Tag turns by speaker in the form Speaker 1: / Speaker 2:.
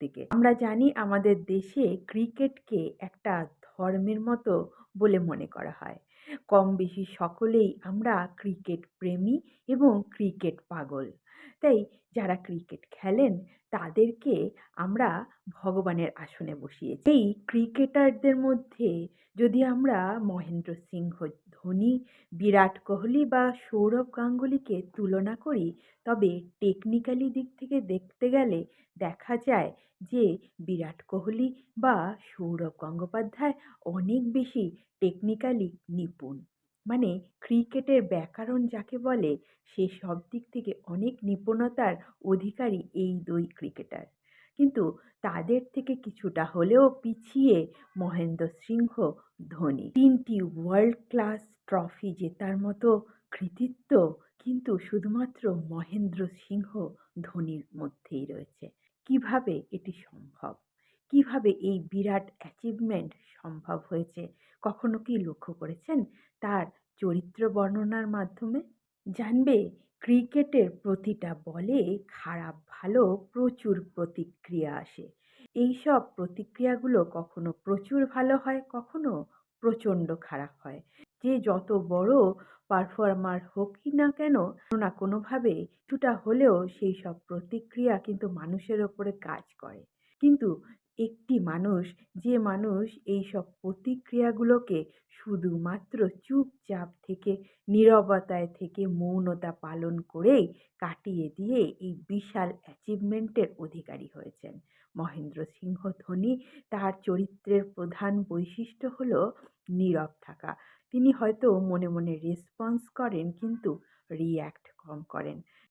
Speaker 1: থেকে আমরা জানি আমাদের দেশে ক্রিকেটকে একটা ধর্মের মতো বলে মনে করা হয়। কম বেশি সকলেই আমরা ক্রিকেট প্রেমী এবং ক্রিকেট পাগল। তাই যারা ক্রিকেট খেলেন, তাদেরকে আমরা ভগবানের আসনে বসিয়েছি। এই ক্রিকেটারদের মধ্যে যদি আমরা মহেন্দ্র সিংহ, ধোনি, বিরাট কোহলি বা সৌরভ গাঙ্গুলিকে তুলনা করি, তবে টেকনিক্যালি দিক থেকে দেখতে গেলে দেখা যায় যে বিরাট কোহলি বা সৌরভ গঙ্গোপাধ্যায় অনেক বেশি টেকনিক্যালি নিপুণ। মানে ক্রিকেটের ব্যাকরণ যাকে বলে, সে সব দিক থেকে অনেক নিপুণতার অধিকারী এই দুই ক্রিকেটার কিন্তু তাদের থেকে কিছুটা হলেও পিছিয়ে মহেন্দ্র সিংহ ধোনি। তিনটি ওয়ার্ল্ড ক্লাস ট্রফি জেতার মতো কৃতিত্ব কিন্তু শুধুমাত্র মহেন্দ্র সিংহ ধোনির মধ্যেই রয়েছে। কীভাবে এটি সম্ভব? কীভাবে এই বিরাট অ্যাচিভমেন্ট সম্ভব হয়েছে? কখনো কি লক্ষ্য করেছেন তার চরিত্র বর্ণনার মাধ্যমে? জানবে ক্রিকেটের প্রতিটা বলে খারাপ ভালো প্রচুর প্রতিক্রিয়া আসে। এই সব প্রতিক্রিয়াগুলো কখনো প্রচুর ভালো হয়, কখনো প্রচণ্ড খারাপ হয়। যে যত বড় পারফর্মার হোকই না কেন, কোনো না কোনোভাবে কিছুটা হলেও সেই সব প্রতিক্রিয়া কিন্তু মানুষের ওপরে কাজ করে। কিন্তু একটি মানুষ, যে মানুষ এই সব প্রতিক্রিয়াগুলোকে শুধুমাত্র চুপচাপ থেকে, নীরবতায় থেকে মৌনতা পালন করেই কাটিয়ে দিয়ে এই বিশাল অ্যাচিভমেন্টের অধিকারী হয়েছেন। মহেন্দ্র সিংহ ধোনি তার চরিত্রের প্রধান বৈশিষ্ট্য হল নীরব থাকা। তিনি হয়তো মনে মনে রেসপন্স করেন, কিন্তু রিয়্যাক্ট কম করেন।